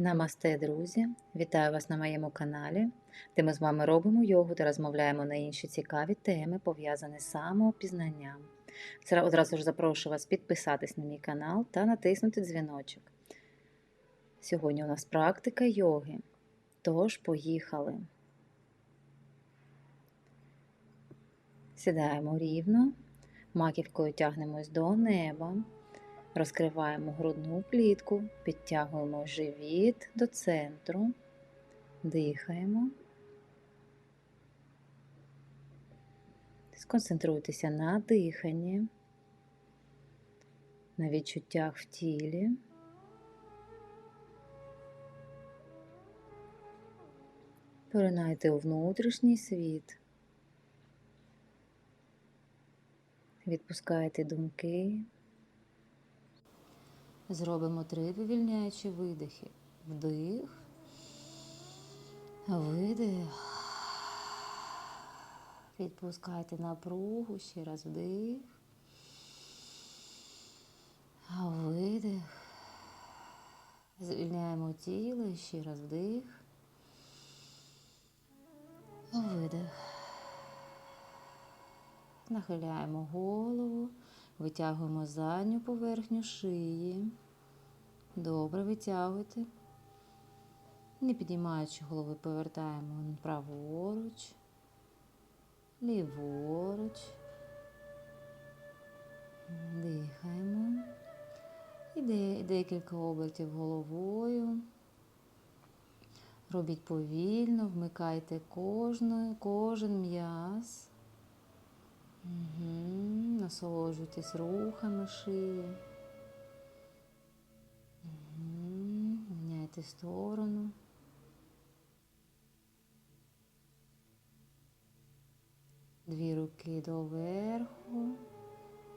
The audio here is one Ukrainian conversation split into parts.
Намасте, друзі! Вітаю вас на моєму каналі, де ми з вами робимо йогу та розмовляємо на інші цікаві теми, пов'язані з самопізнанням. Одразу ж запрошую вас підписатись на мій канал та натиснути дзвіночок. Сьогодні у нас практика йоги. Тож, поїхали. Сідаємо рівно, маківкою тягнемось до неба. Розкриваємо грудну клітку, підтягуємо живіт до центру, дихаємо. Сконцентруйтеся на диханні, на відчуттях в тілі. Поринайте у внутрішній світ. Відпускайте думки. Зробимо три вивільняючі видихи. Вдих, видих. Відпускайте напругу, ще раз вдих. Видих. Звільняємо тіло, ще раз вдих. Видих. Нахиляємо голову, витягуємо задню поверхню шиї. Добре витягуйте. Не підіймаючи голови, повертаємо праворуч, ліворуч. Дихаємо. І декілька обертів головою. Робіть повільно, вмикайте кожну, кожен м'яз. Угу. Насолоджуйтесь рухами шиї. Угу. Міняйте сторону. Дві руки доверху.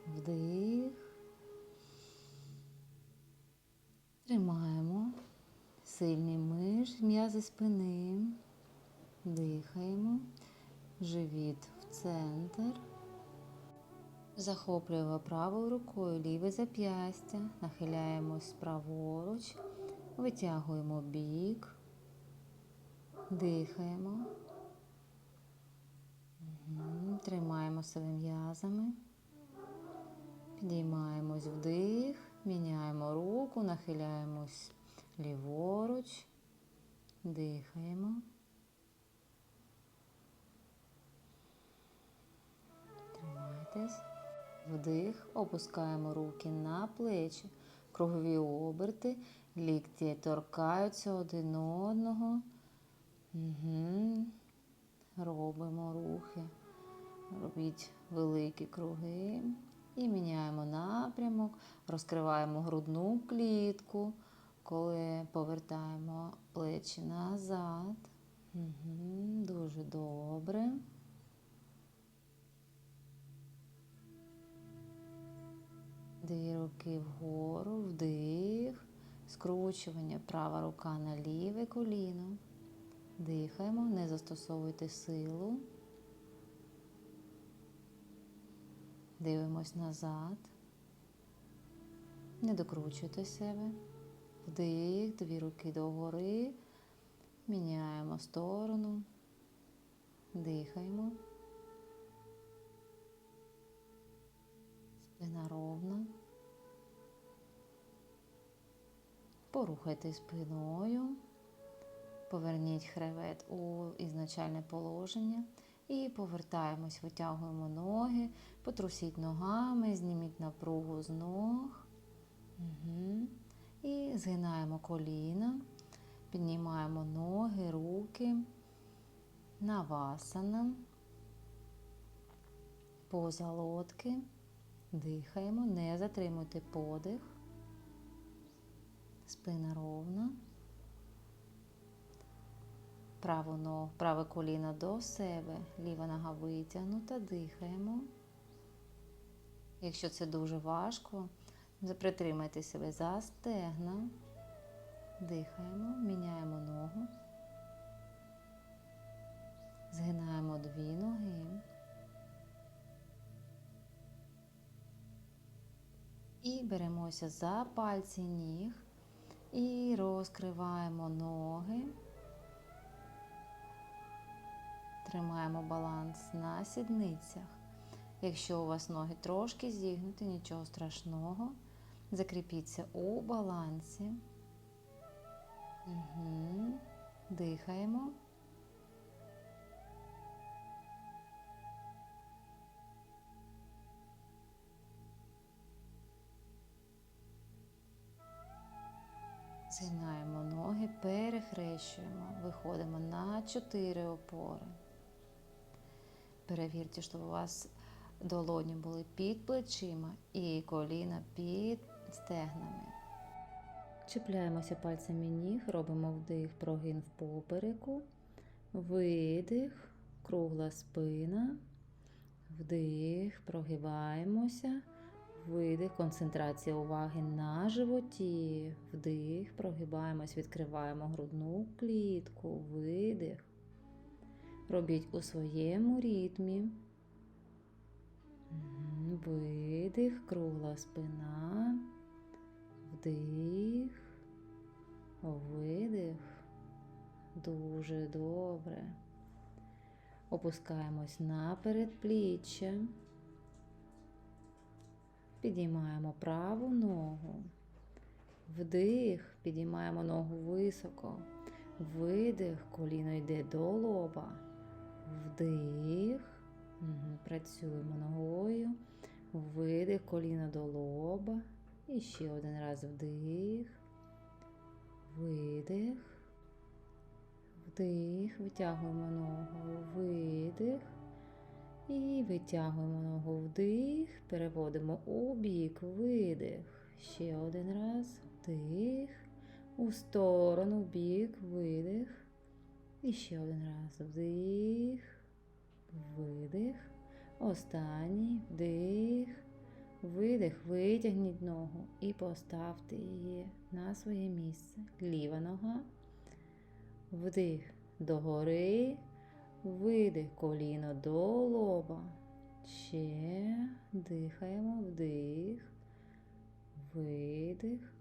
Вдих. Тримаємо. Сильний миш, м'язи спини. Дихаємо. Живіт в центр. Захоплюємо правою рукою ліве зап'ястя, нахиляємось праворуч, витягуємо бік, дихаємо, Мгм. тримаємо себе м'язами, підіймаємось вдих, міняємо руку, нахиляємось ліворуч, дихаємо. Тримайтесь. Вдих, опускаємо руки на плечі, кругові оберти, лікті торкаються один одного. Угу. Робимо рухи. Робіть великі круги. І міняємо напрямок, розкриваємо грудну клітку, коли повертаємо плечі назад. Угу. Дуже добре. Дві руки вгору, вдих, скручування, права рука на ліве коліно. Дихаємо, не застосовуйте силу. Дивимось назад. Не докручуйте себе. Вдих, дві руки догори. Міняємо сторону. Дихаємо. Спина ровна. Порухайте спиною. Поверніть хребет у ізначальне положення. І повертаємось, витягуємо ноги, потрусіть ногами, зніміть напругу з ног. Угу. І згинаємо коліна, піднімаємо ноги, руки, навасана, поза лодки. Дихаємо, не затримуйте подих. Спина ровна. Праву ногу, праве коліно до себе, ліва нога витягнута, дихаємо. Якщо це дуже важко, притримайте себе за стегна. Дихаємо, міняємо ногу. Згинаємо дві ноги. І беремося за пальці ніг, І розкриваємо ноги. Тримаємо баланс на сідницях. Якщо у вас ноги трошки зігнуті, нічого страшного. Закріпіться у балансі. Угу. Дихаємо. Згинаємо ноги, перехрещуємо, виходимо на 4 опори. Перевірте, щоб у вас долоні були під плечима і коліна під стегнами. Чіпляємося пальцями ніг, робимо вдих, прогин в попереку, видих, кругла спина, вдих, прогибаємося, видих, концентрація уваги на животі, вдих, прогибаємось, відкриваємо грудну клітку, видих. Робіть у своєму ритмі. Видих, кругла спина, вдих, видих. Дуже добре. Опускаємось на передпліччя. Підіймаємо праву ногу. Вдих, підіймаємо ногу високо. Видих, коліно йде до лоба. Вдих. Працюємо ногою. Видих, коліно до лоба. І ще один раз вдих. Видих. Вдих. Витягуємо ногу. Видих. І витягуємо ногу вдих. Переводимо у. Видих. Ще один раз. Вдих. У сторону, бік, видих. І ще один раз. Вдих. Видих. Останній вдих. Видих. Витягніть ногу і поставте її на своє місце. Ліва нога. Вдих догори. Видих коліно до лоба. Ще дихаємо. Вдих. Видих.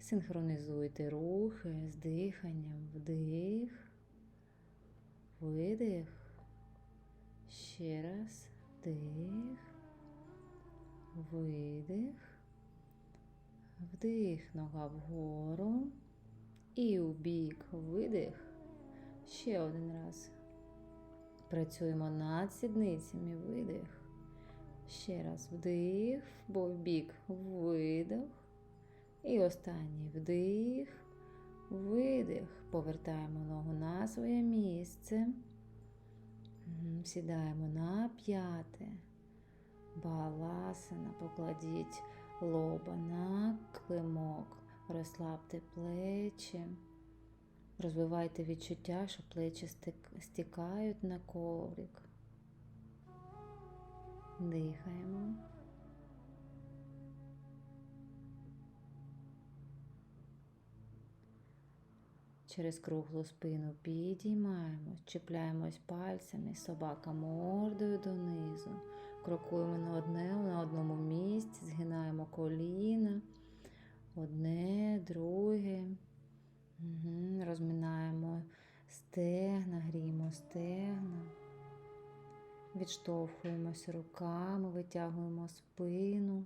Синхронізуйте рухи з диханням. Вдих. Видих. Ще раз вдих, видих, вдих, нога вгору і у бік видих. Ще один раз. Працюємо над сідницями, видих. Ще раз вдих, бо в бік видих. І останній вдих, видих. Повертаємо ногу на своє місце. Сідаємо на п'яте. Баласана, покладіть лоба на климок, розслабте плечі, розвивайте відчуття, що плечі стікають на коврик. Дихаємо. Через круглу спину підіймаємось, чіпляємось пальцями, собака мордою донизу. Крокуємо на одне на одному місці, згинаємо коліна, одне, друге. Розминаємо стегна, гріємо стегна. Відштовхуємося руками, витягуємо спину.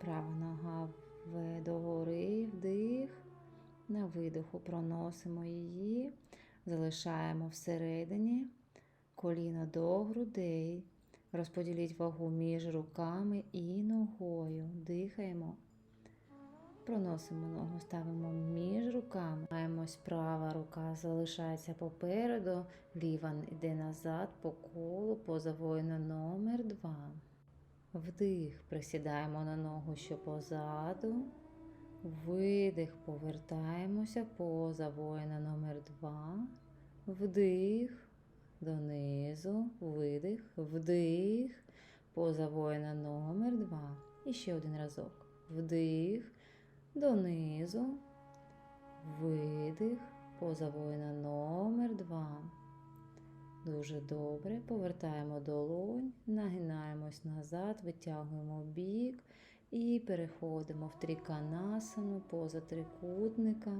Права нога догори, вдих. На видиху проносимо її, залишаємо всередині коліна до грудей. Розподіліть вагу між руками і ногою. Дихаємо. Проносимо ногу, ставимо між руками. Маємось права рука залишається попереду, ліва йде назад по колу, поза воїна номер 2. Вдих, присідаємо на ногу, що позаду. Видих, повертаємося поза воїна номер 2. Вдих, донизу, видих, вдих, поза воїна номер 2. І ще один разок. Вдих, донизу, видих, поза воїна номер 2. Дуже добре. Повертаємо долонь, нагинаємось назад, витягуємо бік І переходимо в триканасану, поза трикутника.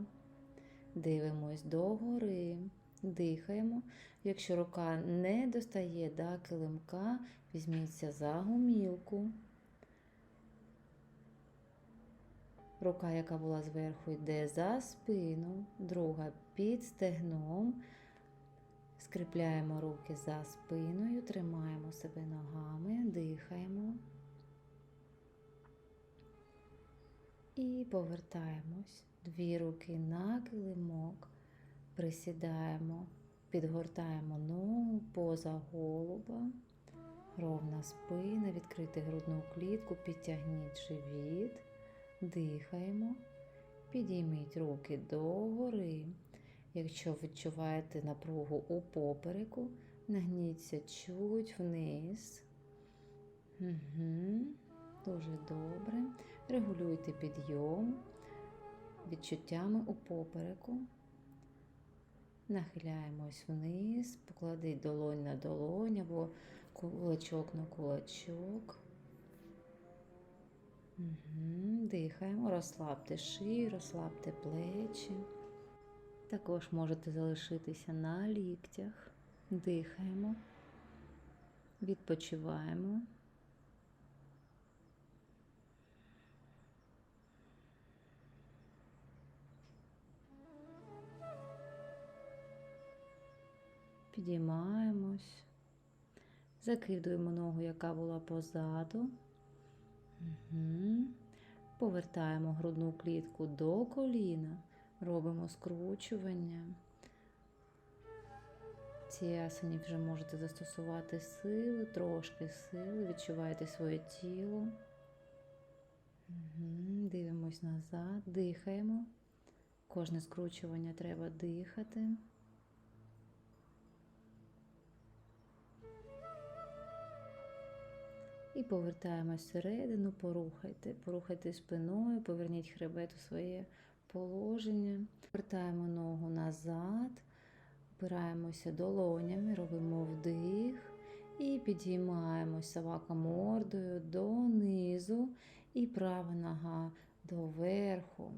Дивимось догори, дихаємо. Якщо рука не достає до килимка, візьміться за гумілку. Рука, яка була зверху, йде за спину, друга під стегном. Скріпляємо руки за спиною, тримаємо себе ногами, дихаємо. І повертаємось. Дві руки на килимок, присідаємо, підгортаємо ногу поза голуба, ровна спина, відкрити грудну клітку, підтягніть живіт, дихаємо, підійміть руки догори. Якщо відчуваєте напругу у попереку, нагніться чуть вниз. Угу. Дуже добре. Регулюйте підйом відчуттями у попереку. Нахиляємось вниз, покладіть долонь на долонь або кулачок на кулачок. Дихаємо, розслабте шию, розслабте плечі. Також можете залишитися на ліктях. Дихаємо, відпочиваємо. Підіймаємось, закидуємо ногу, яка була позаду. Повертаємо грудну клітку до коліна, робимо скручування. В цій асані вже можете застосувати сили, трошки сили, відчуваєте своє тіло. Угу. Дивимось назад, дихаємо. Кожне скручування треба дихати. І повертаємось всередину, порухайте. Порухайте спиною, поверніть хребет у своє положення. Повертаємо ногу назад, опираємося долонями, робимо вдих і підіймаємось собака мордою донизу і права нога доверху.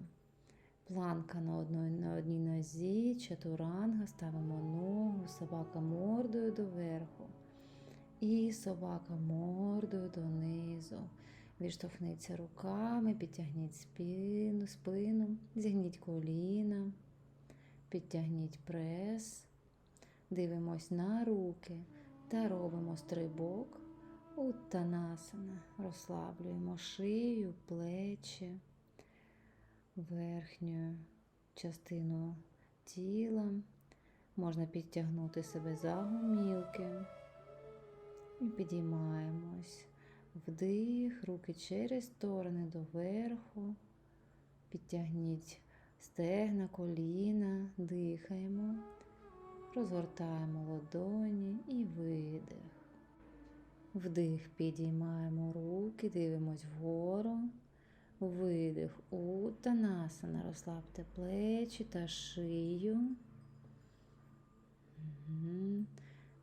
Планка на одній, на одній нозі, чатуранга, ставимо ногу, собака мордою доверху. І собака мордою донизу. Відштовхніться руками, підтягніть спину, спину, зігніть коліна, підтягніть прес, дивимось на руки та робимо стрибок Уттанасана. Розслаблюємо шию, плечі, верхню частину тіла. Можна підтягнути себе за гумілки. І підіймаємось. Вдих, руки через сторони доверху. Підтягніть стегна, коліна, дихаємо, розгортаємо ладоні і видих. Вдих, підіймаємо руки, дивимось вгору. Видих у танасана. Розслабте плечі та шию. Угу.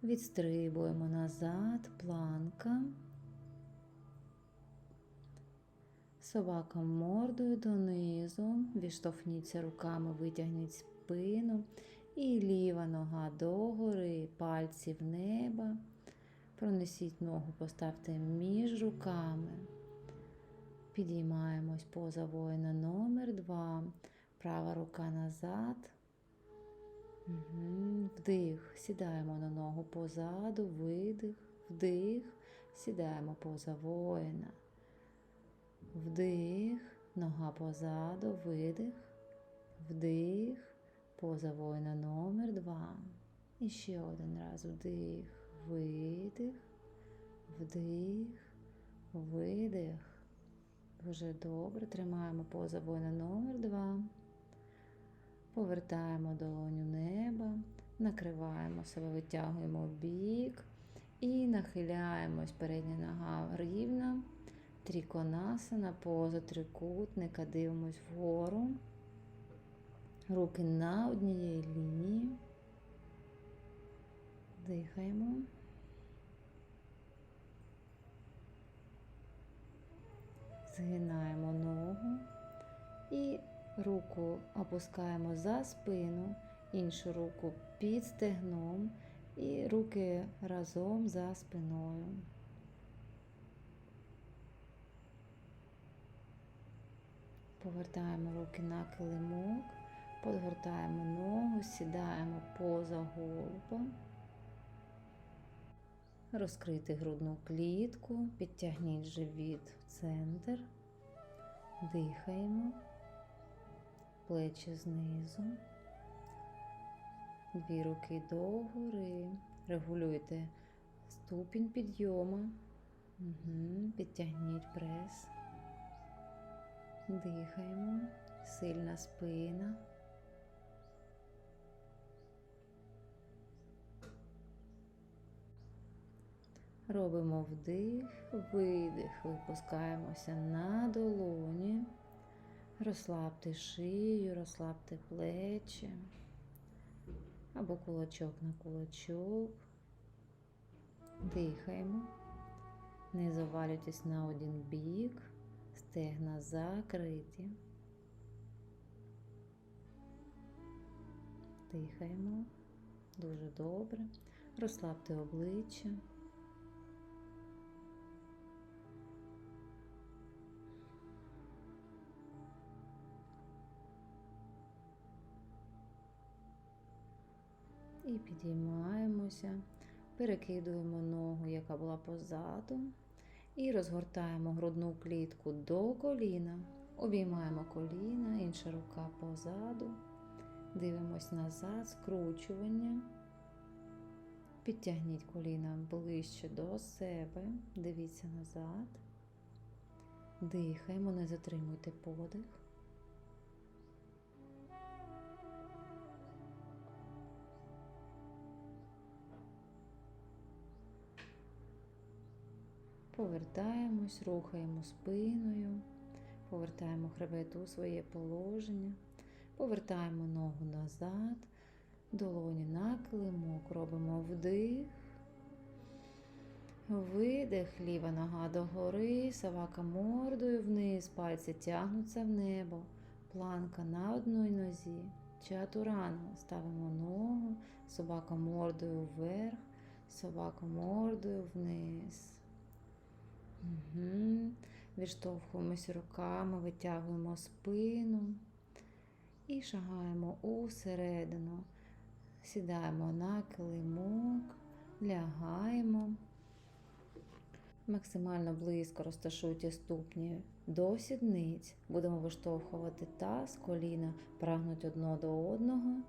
Відстрибуємо назад, планка. Собака мордою донизу. Відштовхніться руками, витягніть спину. І ліва нога догори, пальці в небо. Пронесіть ногу, поставте між руками. Підіймаємось поза воїна номер 2 Права рука назад. Вдих, сідаємо на ногу позаду, видих, вдих, сідаємо поза воїна. Вдих, нога позаду, видих, вдих, поза воїна номер два. І ще один раз. Вдих, видих, вдих, видих. Дуже добре. Тримаємо поза воїна номер два. Повертаємо долоню неба, накриваємо себе, витягуємо бік і нахиляємось. Передня нога рівна, тріконасана, поза трикутника, дивимось вгору, руки на однієї лінії, дихаємо. Згинаємо ногу. І руку опускаємо за спину, іншу руку під стегном і руки разом за спиною. Повертаємо руки на килимок, подгортаємо ногу, сідаємо поза голубом. Розкрити грудну клітку, підтягніть живіт в центр, дихаємо, плечі знизу, дві руки догори, регулюйте ступінь підйому, угу. підтягніть прес, дихаємо, сильна спина. Робимо вдих, видих, випускаємося на долоні, розслабте шию, розслабте плечі або кулачок на кулачок. Дихаємо, не завалюйтесь на один бік, стегна закриті. Дихаємо дуже добре, розслабте обличчя. І підіймаємося, перекидуємо ногу, яка була позаду, і розгортаємо грудну клітку до коліна, обіймаємо коліна, інша рука позаду, дивимось назад, скручування. Підтягніть коліна ближче до себе, дивіться назад, дихаємо, не затримуйте подих. Повертаємось, рухаємо спиною, повертаємо хребет у своє положення, повертаємо ногу назад, долоні на килимок, робимо вдих, видих, ліва нога догори, савака мордою вниз, пальці тягнуться в небо, планка на одній нозі, чатуранга, ставимо ногу, собака мордою вверх, собака мордою вниз. Угу. Відштовхуємося руками, витягуємо спину і шагаємо усередину. Сідаємо на килимок, лягаємо. Максимально близько розташуйте ступні до сідниць. Будемо виштовхувати таз, коліна прагнуть одно до одного.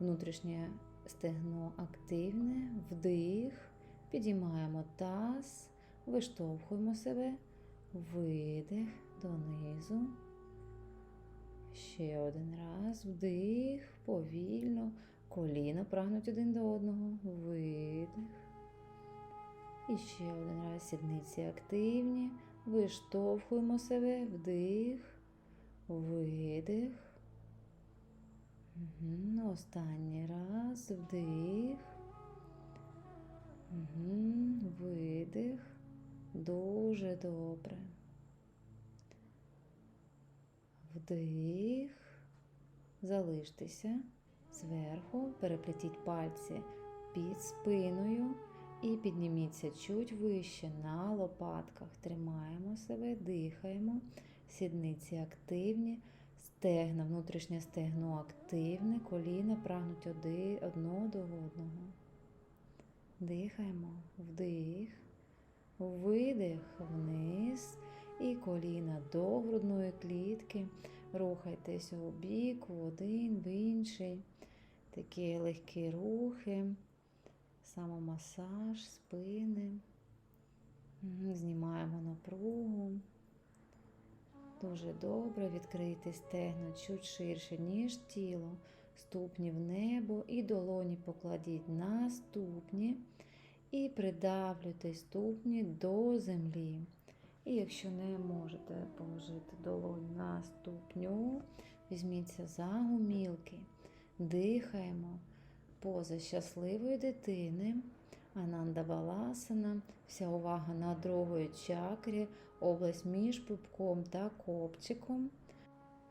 Внутрішнє стегно активне, вдих, підіймаємо таз. Виштовхуємо себе, видих донизу. Ще один раз, вдих, повільно, коліна прагнуть один до одного, видих. І ще один раз сідниці активні. Виштовхуємо себе, вдих, видих. Угу. Останній раз, вдих. Угу. Видих. Дуже добре. Вдих, залиштеся зверху, переплетіть пальці під спиною і підніміться чуть вище на лопатках. Тримаємо себе, дихаємо, сідниці активні, стегна, внутрішнє стегно активне, коліна прагнуть одно до одного. Дихаємо, вдих. Видих вниз і коліна до грудної клітки. Рухайтесь у бік, в один, в інший. Такі легкі рухи, самомасаж, спини. Знімаємо напругу. Дуже добре відкрийте стегна чуть ширше, ніж тіло, ступні в небо і долоні покладіть на ступні і придавлюйте ступні до землі. І якщо не можете положити долонь на ступню, візьміться за гумілки, дихаємо поза щасливої дитини, Ананда Баласана. Вся увага на другої чакрі, область між пупком та копчиком.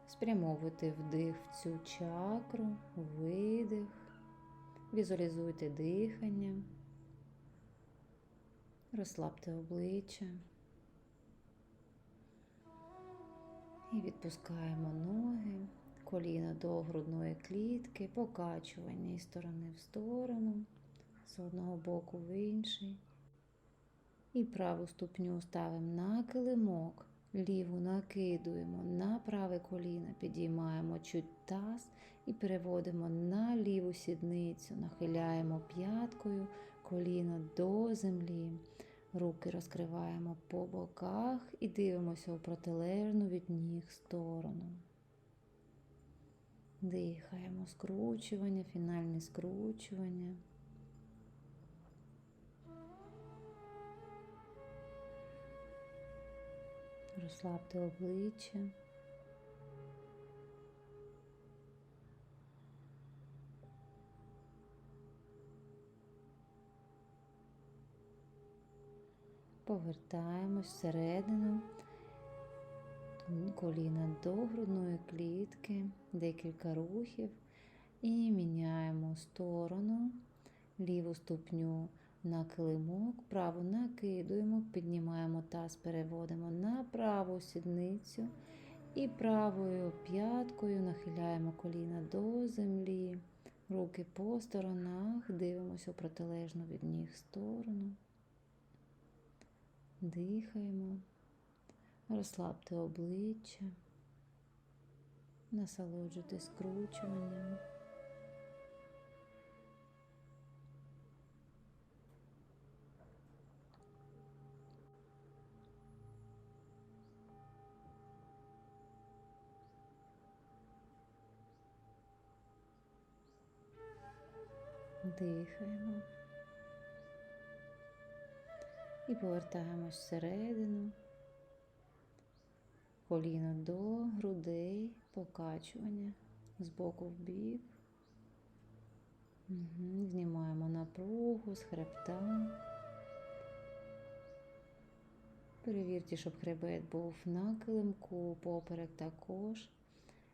Спрямовуйте вдих в цю чакру, видих. Візуалізуйте дихання. Розслабте обличчя. І відпускаємо ноги, коліна до грудної клітки, покачування із сторони в сторону, з одного боку в інший. І праву ступню ставимо на килимок, ліву накидуємо на праве коліно, підіймаємо чуть таз і переводимо на ліву сідницю, нахиляємо п'яткою коліно до землі. Руки розкриваємо по боках і дивимося у протилежну від ніг сторону. Дихаємо скручування, фінальне скручування. Розслабте обличчя. Повертаємось всередину, коліна до грудної клітки, декілька рухів. І міняємо сторону, ліву ступню на килимок, праву накидуємо, піднімаємо таз, переводимо на праву сідницю. І правою п'яткою нахиляємо коліна до землі, руки по сторонах, дивимося у протилежну від ніг сторону. Дихаємо, розслабте обличчя, насолоджуйтесь скручуванням. Дихаємо. І повертаємось всередину, коліно до грудей, покачування з боку в бік. Угу. Знімаємо напругу з хребта. Перевірте, щоб хребет був на килимку, поперек також.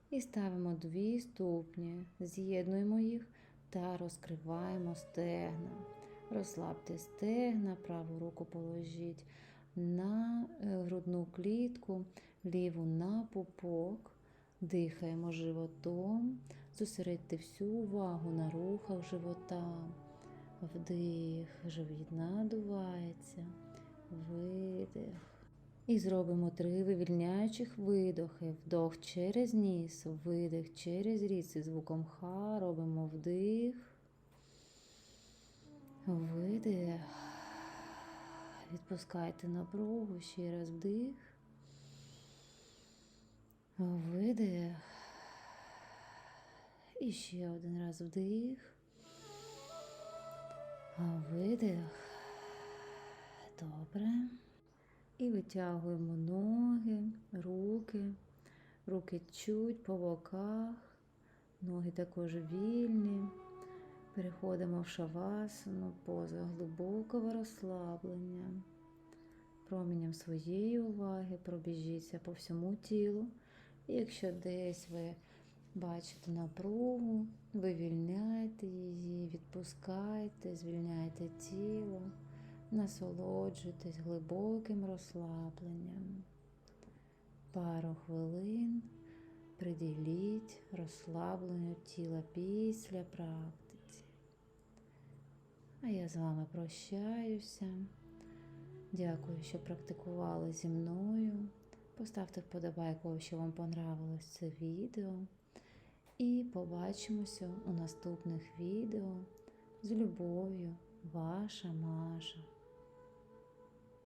І ставимо дві ступні, з'єднуємо їх та розкриваємо стегна. Розслабте стегна, праву руку положіть на грудну клітку, ліву на пупок, дихаємо животом, зосередьте всю увагу на рухах живота. Вдих, живіт надувається, видих. І зробимо три вивільняючих видохи. Вдох через ніс, видих через ріт зі звуком Х. Робимо вдих. Видих. Відпускайте напругу, ще раз вдих. Видих. І ще один раз вдих. Видих. Добре. І витягуємо ноги, руки, руки чуть по боках, ноги також вільні. Переходимо в шавасану, поза глибокого розслаблення. Промінням своєї уваги пробіжіться по всьому тілу. І якщо десь ви бачите напругу, вивільняйте її, відпускайте, звільняйте тіло, насолоджуйтесь глибоким розслабленням. Пару хвилин приділіть розслабленню тіла після практиці. А я з вами прощаюся. Дякую, що практикували зі мною. Поставте вподобайку, якщо вам понравилось це відео. І побачимося у наступних відео. З любов'ю, ваша Маша.